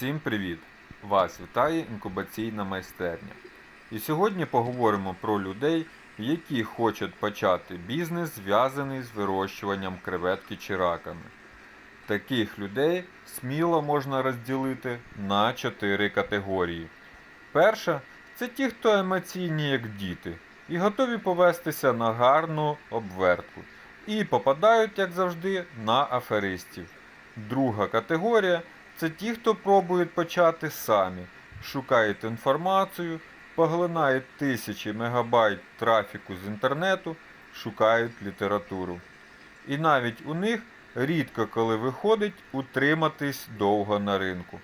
Всім привіт! Вас вітає інкубаційна майстерня. І сьогодні поговоримо про людей, які хочуть почати бізнес, зв'язаний з вирощуванням креветки чи раками. Таких людей сміло можна розділити на чотири категорії. Перша це ті, хто емоційні, як діти, і готові повестися на гарну обвертку, і попадають, як завжди, на аферистів. Друга категорія це ті, хто пробують почати самі, шукають інформацію, поглинають тисячі мегабайт трафіку з інтернету, шукають літературу. І навіть у них рідко коли виходить утриматись довго на ринку.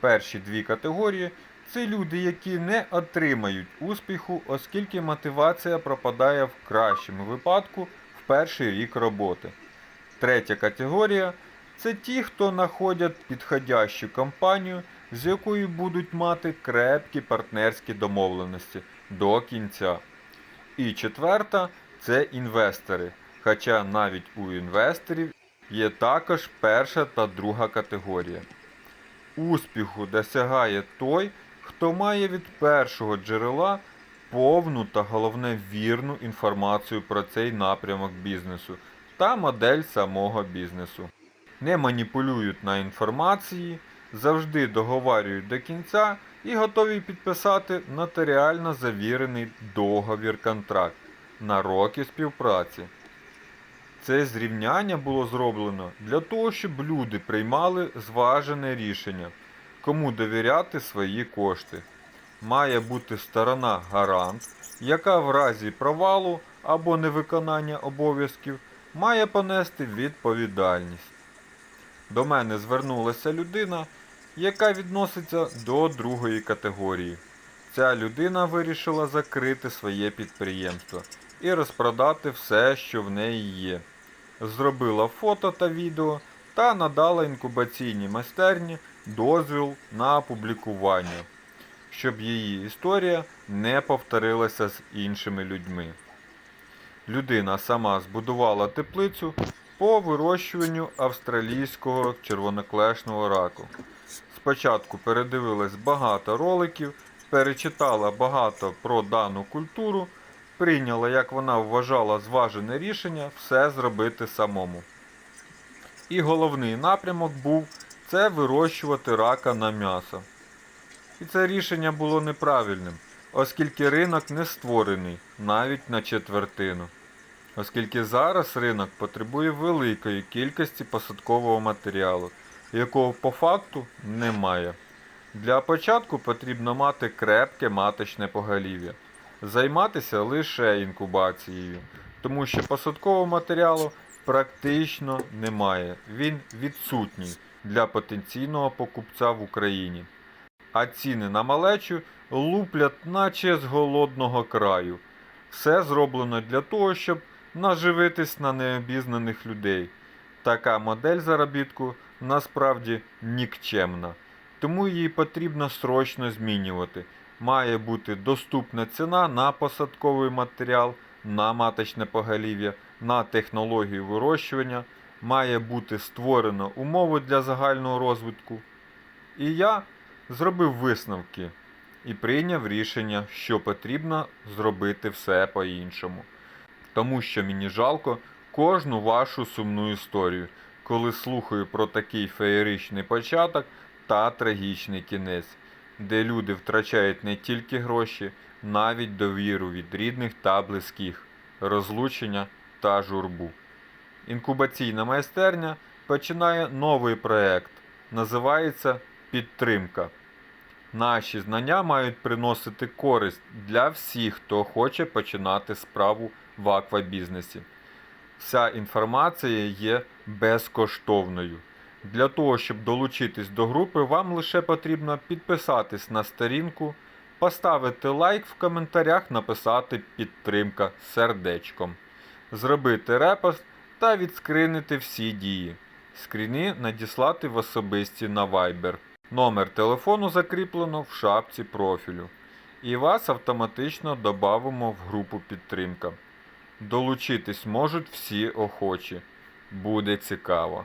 Перші дві категорії це люди, які не отримають успіху, оскільки мотивація пропадає в кращому випадку в перший рік роботи. Третя категорія це ті, хто знаходять підходящу компанію, з якою будуть мати крепкі партнерські домовленості до кінця. І четверта це інвестори. Хоча навіть у інвесторів є також перша та друга категорія. Успіху досягає той, хто має від першого джерела повну та головне вірну інформацію про цей напрямок бізнесу та модель самого бізнесу. Не маніпулюють на інформації, завжди договарюють до кінця і готові підписати нотаріально завірений договір контракт на роки співпраці. Це зрівняння було зроблено для того, щоб люди приймали зважене рішення, кому довіряти свої кошти. Має бути сторона гарант, яка в разі провалу або невиконання обов'язків має понести відповідальність. До мене звернулася людина, яка відноситься до другої категорії. Ця людина вирішила закрити своє підприємство і розпродати все, що в неї є. Зробила фото та відео та надала інкубаційній майстерні дозвіл на опублікування, щоб її історія не повторилася з іншими людьми. Людина сама збудувала теплицю по вирощуванню австралійського червоноклешного раку. Спочатку передивилась багато роликів, перечитала багато про дану культуру, прийняла, як вона вважала, зважене рішення все зробити самому. І головний напрямок був це вирощувати рака на м'ясо. І це рішення було неправильним, оскільки ринок не створений навіть на четвертину. Оскільки зараз ринок потребує великої кількості посадкового матеріалу, якого по факту немає. Для початку потрібно мати крепке маточне поголів'я, займатися лише інкубацією, тому що посадкового матеріалу практично немає. Він відсутній для потенційного покупця в Україні. А ціни на малечу луплять наче з голодного краю. Все зроблено для того, щоб наживитись на необізнаних людей. Така модель заробітку насправді нікчемна, тому її потрібно срочно змінювати. Має бути доступна ціна на посадковий матеріал, на маточне поголів'я, на технологію вирощування, має бути створено умови для загального розвитку. І я зробив висновки і прийняв рішення, що потрібно зробити все по-іншому тому що мені жалко кожну вашу сумну історію, коли слухаю про такий феєричний початок та трагічний кінець, де люди втрачають не тільки гроші, навіть довіру від рідних та близьких, розлучення та журбу. Інкубаційна майстерня починає новий проект, називається Підтримка. Наші знання мають приносити користь для всіх, хто хоче починати справу в аквабізнесі. Вся інформація є безкоштовною. Для того, щоб долучитись до групи, вам лише потрібно підписатись на сторінку, поставити лайк в коментарях, написати підтримка сердечком, зробити репост та відскринити всі дії. Скріни надіслати в особисті на Viber. Номер телефону закріплено в шапці профілю. І вас автоматично додамо в групу підтримка. Долучитись можуть всі охочі. Буде цікаво.